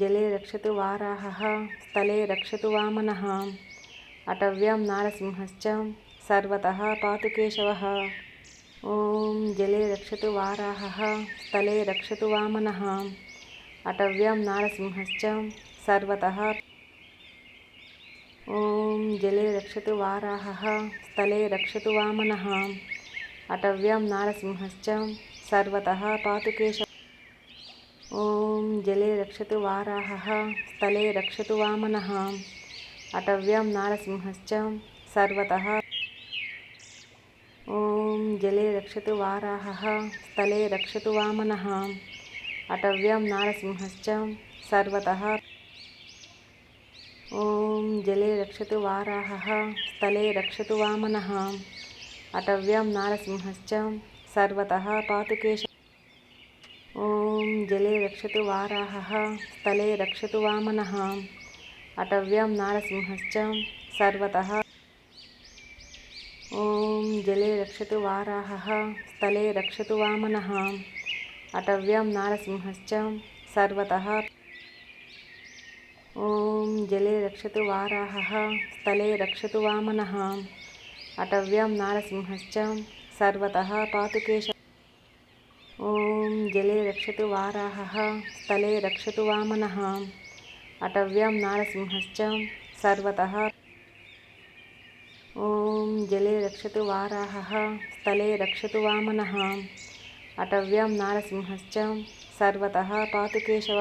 జలే రక్షతు Varaha స్థలే రక్షతు Vamana అటవ్యాం నారసింహశ్చ సర్వత పాతు Keshava ఓం జలే రక్షతు Varaha స్థలే రక్షతు Vamana అటవ్యాం నారసింహశ్చ సర్వత ఓం జలే రక్షతు Varaha స్థలే రక్షతు Vamana అటవ్యాం నారసింహశ్చ సర్వత పాతు Keshava ఓం జలే రక్షతు Varaha స్థలే రక్షతు Vamana అటవ్యాం నారసింహశ్చ సర్వత. ఓం జలే రక్షతు Varaha స్థలే రక్షతు Vamana అటవ్యాం నారసింహశ్చ సర్వత. ఓం జలే రక్షతు Varaha స్థలే రక్షతు Vamana అటవ్యాం నారసింహశ్చ సర్వత. పాతుకేశ కేశ ఓం జలే రక్షతు వారాహः స్థలే రక్షతు వామనः అటవ్యాం నారసింహశ్చ సర్వతः ఓం జలే రక్షతు వారాహः స్థలే రక్షతు వామనः అటవ్యాం నారసింహశ్చ సర్వతः ఓం జలే రక్షతు వారాహः స్థలే రక్షతు వామనः అటవ్యాం నారసింహశ్చ సర్వతः పాతు కేశ ఓం జలే రక్షతు Varaha స్థలే రక్షతు Vamana అటవ్యాం నారసింహశ్చ సర్వత ఓం జలే రక్షతు Varaha స్థలే రక్షతు Vamana అటవ్యాం నారసింహశ్చ సర్వత పాతు Keshava